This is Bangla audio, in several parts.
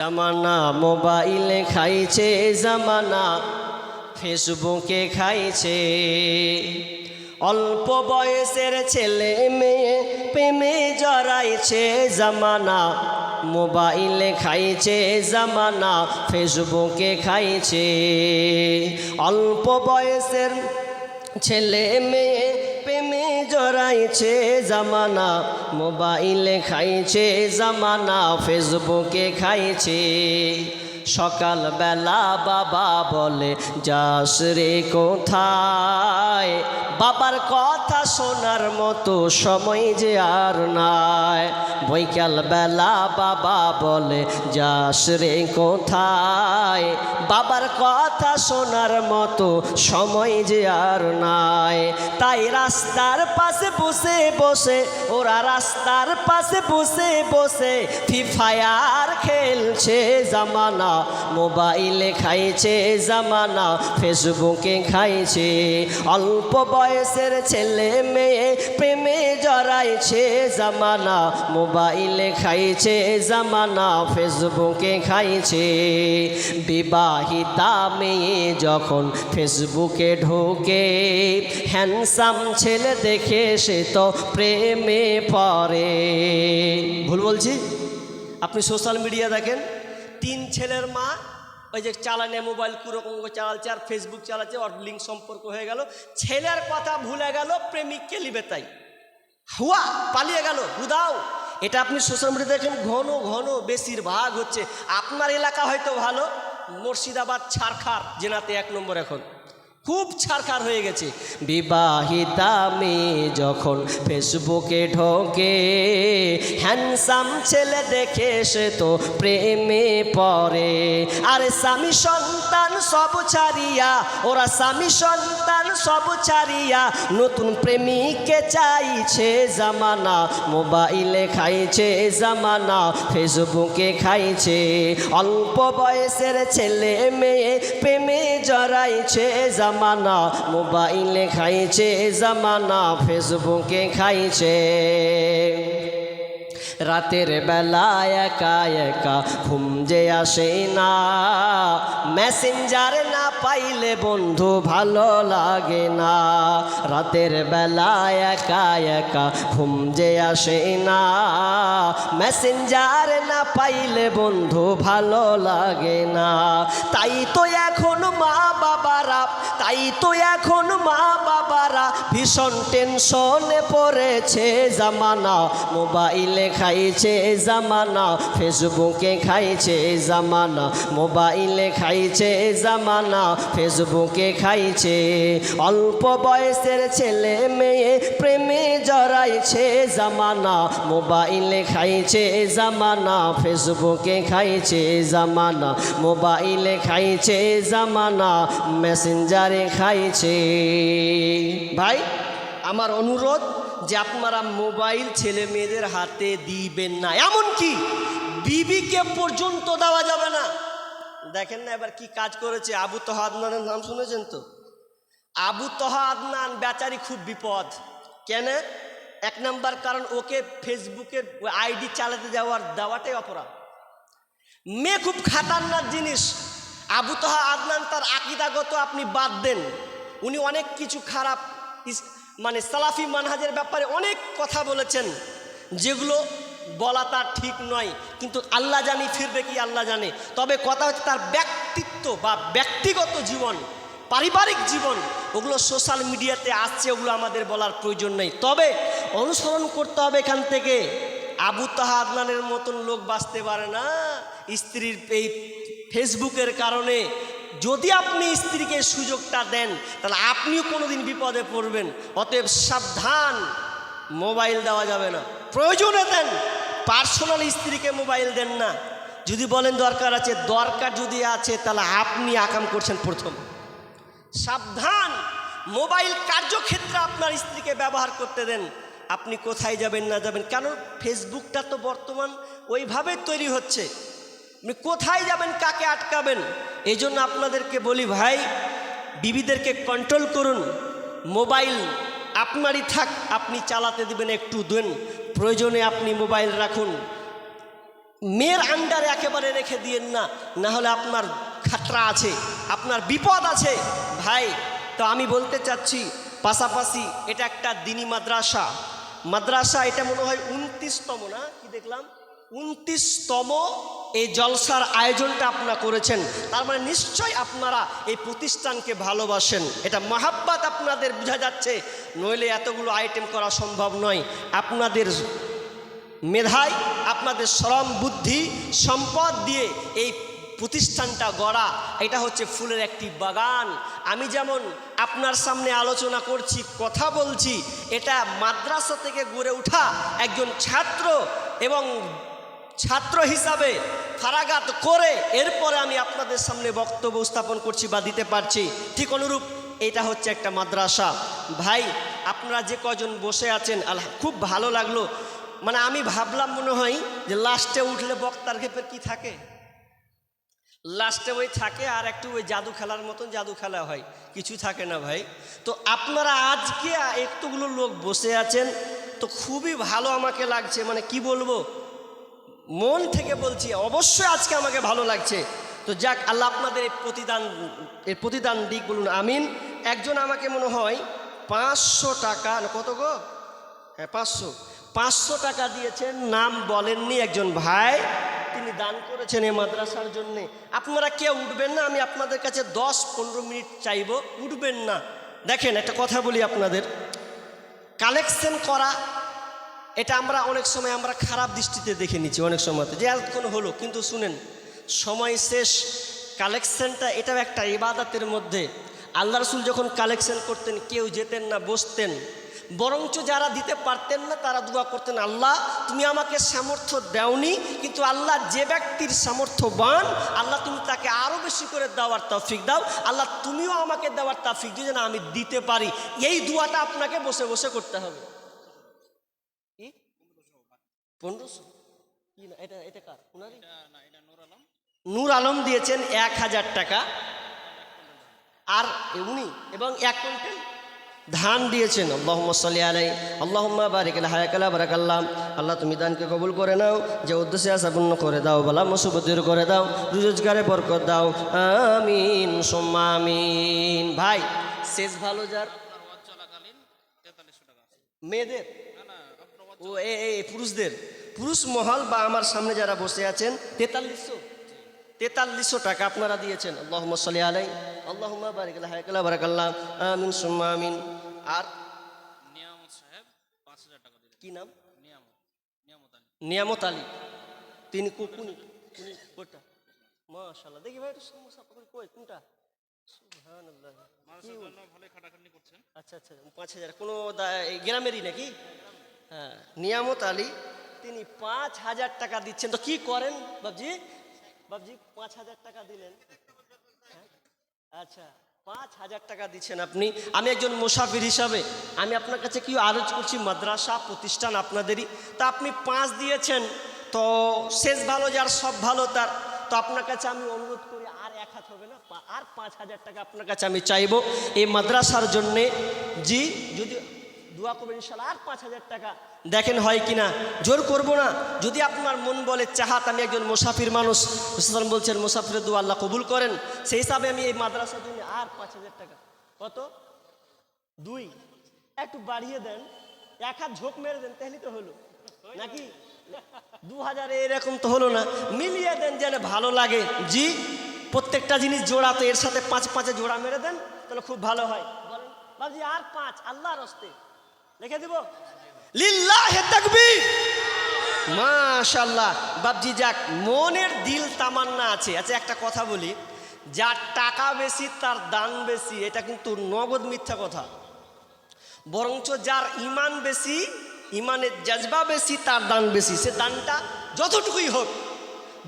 জামানা মোবাইলে খাইছে জামানা, ফেসবুকে খাইছে। অল্প বয়সের ছেলে মেয়ে প্রেমে জড়াইছে জামানা, মোবাইলে খাইছে জামানা, ফেসবুকে খাইছে। অল্প বয়সের ছেলে মেয়ে জড়াইছে জামানা মোবাইলে খাইছে জামানা ফেসবুকে খাইছে। সকালবেলা বাবা বলে, যাস রে কোথায়? বাবার কথা শোনার মতো সময় যে আর নাই। বৈকাল বেলা বাবা বলে, যাস রে কোথায়? বাবার কথা শোনার মতো সময় যে আর নাই। তাই রাস্তার পাশে বসে বসে, ওরা রাস্তার পাশে বসে বসে ফিফায়ার খেলছে জামানা মোবাইলে খাইছে জামানা ফেসবুকে খাইছে। অল্প বয়সের ছেলে মেয়ে প্রেমে জড়াইছে জামানা, মোবাইলে খাইছে জামানা ফেসবুকে খাইছে। বিবাহিতা মেয়ে যখন ফেসবুকে ঢোকে হ্যান্ডসাম ছেলে দেখে সে তো প্রেমে পড়ে। ভুল বলছি? আপনি সোশ্যাল মিডিয়া দেখেন? তিন ছেলের মা, ওই যে চালানে মোবাইল কুরকম করে চালাচ্ছে আর ফেসবুক চালাচ্ছে, ওর লিঙ্ক সম্পর্ক হয়ে গেল। ছেলের কথা ভুলে গেল, প্রেমিককে লিবে তাই। হুয়া, পালিয়ে গেল হুদাও এটা আপনি সোশ্যাল মিডিয়া দেখেন, ঘন ঘন বেশিরভাগ হচ্ছে। আপনার এলাকা হয়তো ভালো, মুর্শিদাবাদ ছাড়খার জেনাতে এক নম্বর এখন। খুব ছারখার হয়ে গেছে। বিবাহিতা মেয়ে যখন ফেসবুকে ঢোকে হ্যান্ডসাম ছেলে দেখে সে তো প্রেমে পড়ে। আরে স্বামী সন্তান সব ছাড়িয়া, ওরা স্বামী সন্তান সব ছাড়িয়া, নতুন প্রেমিককে চাইছে জামানা, মোবাইলে খাইছে জামানা, ফেসবুকে খাইছে। অল্প বয়সের ছেলে মেয়ে প্রেমে জড়াইছে জামানা। মোবাইলে খাইছে জামানা ফেসবুকে খাইছে। রাতের বেলা একা একা ঘুম যে আসে না। মেসেঞ্জার না পাইলে বন্ধু ভালো লাগে না। রাতের বেলা একা একা ঘুম যে আসে না। মেসেঞ্জার না পাইলে বন্ধু ভালো লাগে না। তাই তো এখন মা বাবারা, তাই তো এখন মা বাবারা ভীষণ টেনশনে পড়েছে। জামানা মোবাইলে খাইছে জামানা ফেসবুকে খাইছে জামানা, মোবাইলে খাইছে জামানা ফেসবুকে খাইছে। অল্প বয়সের ছেলে মেয়ে প্রেমে জড়াইছে জামানা, মোবাইলে খাইছে জামানা ফেসবুকে খাইছে জামানা, মোবাইলে খাইছে জামানা মেসেঞ্জারে খাইছে। ভাই, আমার অনুরোধ যে আপনারা মোবাইল ছেলে মেয়েদের হাতে দিবেন না। এমন এমনকি বিবিকে পর্যন্ত দেওয়া যাবে না। দেখেন না এবার কি কাজ করেছে। আবু তহা আদনানের নাম শুনেছেন তো? আবু তহা আদনান বেচারি খুব বিপদ। কেন? এক নাম্বার কারণ ওকে ফেসবুকের আইডি চালাতে যাওয়ার দেওয়াটাই অপরাধ। মেয়ে খুব খাতারনাক জিনিস। আবু তহা আদনান তার আকিদাগত আপনি বাদ দেন। উনি অনেক কিছু খারাপ মানে সালাফি মানহাজের ব্যাপারে অনেক কথা বলেছেন, যেগুলো বলা তার ঠিক নয়, কিন্তু আল্লাহ জানি, ফিরবে কি আল্লাহ জানে। তবে কথা হচ্ছে তার ব্যক্তিত্ব বা ব্যক্তিগত জীবন, পারিবারিক জীবন, ওগুলো সোশ্যাল মিডিয়াতে আসছে, ওগুলো আমাদের বলার প্রয়োজন নেই। তবে অনুসরণ করতে হবে এখান থেকে। আবু তাহা আদনানের মতন লোক বাঁচতে পারে না, স্ত্রীর এই ফেসবুকের কারণে। যদি আপনি স্ত্রীকে সুযোগটা দেন, তাহলে আপনিও কোনোদিন বিপদে পড়বেন। অতএব সাবধান, মোবাইল দেওয়া যাবে না। প্রয়োজনে দেন, পার্সোনাল স্ত্রীকে মোবাইল দেন না। যদি বলেন দরকার আছে, দরকার যদি আছে, তাহলে আপনি আকাম করছেন প্রথম। সাবধান, মোবাইল কার্যক্ষেত্রে আপনার স্ত্রীকে ব্যবহার করতে দেন। আপনি কোথায় যাবেন, না যাবেন? কেন ফেসবুকটা তো বর্তমান ওইভাবে তৈরি হচ্ছে। আপনি কোথায় যাবেন, কাকে আটকাবেন? এই জন্য আপনাদেরকে বলি ভাই, বিবিদেরকে কন্ট্রোল করুন। মোবাইল আপনারই থাক, আপনি চালাতে দিবেন একটু দেন। প্রয়োজনে আপনি মোবাইল রাখুন। মেয়ের আন্ডারে একেবারে রেখে দিয়েন না না হলে আপনার খাতরা আছে, আপনার বিপদ আছে। ভাই, তো আমি বলতে চাচ্ছি, পাশাপাশি এটা একটা দিনী মাদ্রাসা। মাদ্রাসা এটা মনে হয় উনত্রিশতম না? কি দেখলাম? উনত্রিশতম এই জলসার আয়োজনটা আপনারা করেছেন। তার মানে নিশ্চয় আপনারা এই প্রতিষ্ঠানকে ভালোবাসেন। এটা মহাব্বাত আপনাদের বোঝা যাচ্ছে, নইলে এতগুলো আইটেম করা সম্ভব নয়। আপনাদের মেধায় আপনাদের শ্রম বুদ্ধি, সম্পদ দিয়ে এই প্রতিষ্ঠানটা গড়া, এটা হচ্ছে ফুলের একটি বাগান। আমি যেমন আপনার সামনে আলোচনা করছি, কথা বলছি, এটা মাদ্রাসা থেকে গড়ে ওঠা একজন ছাত্র এবং ছাত্র হিসাবে ফারাগাত করে এরপরে আমি আপনাদের সামনে বক্তব্য স্থাপন করছি বা দিতে পারছি। ঠিক অনুরূপ এটা হচ্ছে একটা মাদ্রাসা। ভাই, আপনারা যে কজন বসে আছেন আল্লাহ খুব ভালো লাগল। মানে আমি ভাবলাম মনে হয় যে লাস্টে উঠলে বক্তার ক্ষেপের কি থাকে? লাস্টে ওই থাকে আর একটু ওই জাদু খেলার মতন জাদু খেলা হয়। কিছু থাকে না ভাই। তো আপনারা আজকে একটুগুলো লোক বসে আছেন, তো খুবই ভালো আমাকে লাগছে। মানে কি বলব? মন থেকে বলছি, অবশ্যই আজকে আমাকে ভালো লাগছে। তো যাক, আল্লাহ আপনাদের এই প্রতিদান এর প্রতিদান দিক বলুন, আমিন। একজন আমাকে মনে হয় পাঁচশো টাকা কত গো? হ্যাঁ পাঁচশো। পাঁচশো টাকা দিয়েছেন, নাম বলেননি একজন ভাই। তিনি দান করেছেন এই মাদ্রাসার জন্যে। আপনারা কেউ উঠবেন না, আমি আপনাদের কাছে দশ পনেরো মিনিট চাইব, উঠবেন না। দেখেন, একটা কথা বলি আপনাদের। কালেকশন করা এটা আমরা অনেক সময় আমরা খারাপ দৃষ্টিতে দেখে নিচ্ছি, অনেক সময়তে যে এতক্ষণ হলো, কিন্তু শুনেন, সময় শেষ, কালেকশনটা এটাও একটা ইবাদতের মধ্যে। আল্লাহ রসুল যখন কালেকশন করতেন, কেউ যেতেন না, বসতেন। বরঞ্চ যারা দিতে পারতেন না, তারা দোয়া করতেন, আল্লাহ, তুমি আমাকে সামর্থ্য দেওনি, কিন্তু আল্লাহ যে ব্যক্তির সামর্থ্যবান, আল্লাহ তুমি তাকে আরও বেশি করে দেওয়ার তাফিক দাও। আল্লাহ তুমিও আমাকে দেওয়ার তাফিক দিও যেন আমি দিতে পারি। এই দোয়াটা আপনাকে বসে বসে করতে হবে। পনেরোশো। কি না এটা এটা কার? ওনারই নূর আলম। দিয়েছেন এক হাজার টাকা। আর উনি এবং এক কুইন্টাল ধান দিয়েছেন। আল্লাহুম্মা সাল্লি আলাই। আল্লাহুম্মা বারিক আলা হায়াকালা বারাকাল্লাহ আল্লাহ তুমি দানকে কবুল করে নাও। যে উদ্দেশ্যে আশা পূর্ণ করে দাও বলা মুসিবত দূর করে দাও রোজগারে বরকত দাও। আমিন সোম্মা আমিন। ভাই শেষ ভালো যার। মেয়েদের? ও এ পুরুষদের পুরুষ মহল বা আমার সামনে যারা বসে আছেন তেতাল্লিশশো তেতাল্লিশশো টাকা আপনারা দিয়েছেন। আল্লাহ সাল্লি আলাই আল্লাহ বারিক হায়াকাল্লাহ বারাকাল্লাহ আমিন সুম্মা আমিন। আর নিয়ামত সাহেব পাঁচ হাজার টাকা দিলেন। কি নাম? নিয়ামত নিয়ামত আলী। তিনি কো- কোনি কোনি কোনটা? মাশাল্লাহ দেখি ভাই একটু সমস্যা কই কোনটা? আচ্ছা আচ্ছা পাঁচ হাজার কোনো গ্রামেরই নাকি? নিয়ামত আলী, তিনি পাঁচ হাজার টাকা দিচ্ছেন। তো কি করেন বাবজি বাবজি পাঁচ হাজার টাকা দিলেন। হ্যাঁ? আচ্ছা পাঁচ হাজার টাকা দিচ্ছেন আপনি। আমি একজন মুসাফির হিসাবে, আমি আপনার কাছে কি আরজ করছি? মাদ্রাসা প্রতিষ্ঠান আপনাদেরই। তা আপনি পাঁচ দিয়েছেন, তো শেষ ভালো যার, সব ভালো তার। তো আপনার কাছে আমি অনুরোধ করি, আর এক হাত হবে না আর পাঁচ হাজার টাকা আপনার কাছে আমি চাইব। এই মাদ্রাসার জন্যে, জি, যদি দোয়া করবেন ইনশাল্লাহ আর পাঁচ হাজার টাকা দেখেন হয় কি না জোর করব না। যদি আপনার মন বলে চাহাত, আমি একজন মুসাফির মানুষ বলছেন, মুসাফিরের দোয়া আল্লাহ কবুল করেন। সেই হিসাবে আমি এই মাদ্রাসার জন্য আর পাঁচ হাজার টাকা। কত? দুই। একটু বাড়িয়ে দেন। এক হাত ঝোঁক মেরে দেন, তাহলে তো হলো। নাকি? দু হাজারে এরকম তো হলো না। মিলিয়ে দেন যেন ভালো লাগে। জি, প্রত্যেকটা জিনিস জোড়া, তো এর সাথে পাঁচ পাঁচে জোড়া মেরে দেন, তাহলে খুব ভালো হয়। বলেন আর পাঁচ? আল্লাহর হস্তে। লিখে দিব। লিল্লাহে তাকবীর। মাশাল্লাহ বাবজি যাক, মনের দিল তামান্না আছে। আচ্ছা একটা কথা বলি, যার টাকা বেশি, তার দান বেশি, এটা কিন্তু নগদ মিথ্যা কথা। বরঞ্চ যার ইমান বেশি ইমানের জজবা বেশি, তার দান বেশি। সে দানটা যতটুকুই হোক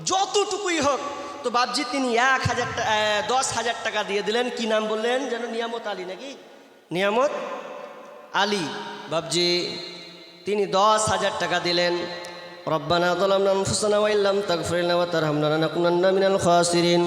যতটুকুই হোক, তো বাবজি তিনি এক হাজার দশ হাজার টাকা দিয়ে দিলেন। কি নাম বললেন? যেন নিয়ামত আলী নাকি? নিয়ামত আলী। বাবজি তিনি দশ হাজার টাকা দিলেন। রব্বানা আনফুসানা ওয়াইল্লাম তাগফরিল্লাহ তার হামলানা নাকুনান্না মিনাল খাসিরিন।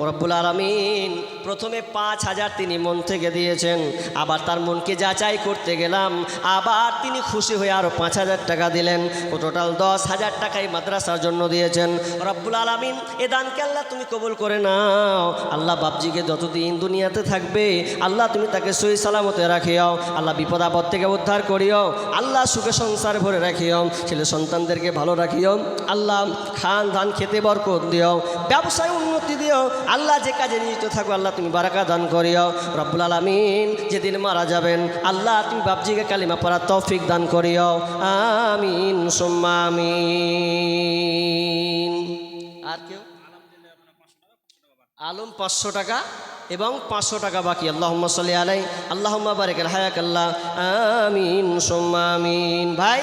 রব্বুল আলামিন, প্রথমে পাঁচ হাজার তিনি মন থেকে দিয়েছেন, আবার তার মনকে যাচাই করতে গেলাম, আবার তিনি খুশি হয়ে আরও পাঁচ হাজার টাকা দিলেন, ও টোটাল দশ হাজার টাকাই মাদ্রাসার জন্য দিয়েছেন। রব্বুল আলমিন, এ দানকে আল্লাহ তুমি কবুল করে নাও। আল্লাহ বাপজিকে যতদিন দুনিয়াতে থাকবে, আল্লাহ তুমি তাকে সই সালামতে রাখিও। আল্লাহ বিপদ আপদ থেকে উদ্ধার করিও। আল্লাহ সুখে সংসার ভরে রাখিও। ছেলে সন্তানদেরকে ভালো রাখিও। আল্লাহ খান ধান খেতে বরকত দিও। ব্যবসায় উন্নতি দিও। আল্লাহ যে কাজে নিয়োজিত থাকো, আল্লাহ তুমি বারাকা দান করিও। রব্বুল আলমিন যেদিন মারা যাবেন, আল্লাহ তুমি বাপজিকে কালিমা পড়া তৌফিক দান করিও। আমিন, সুম্মা আমিন। আর কেউ? আলম পাঁচশো টাকা এবং পাঁচশো টাকা বাকি। আল্লাহ সাল্লি আলাই আল্লাহ বারেক হায়াক আল্লাহ। আমিন, সোম্মা আমিন। ভাই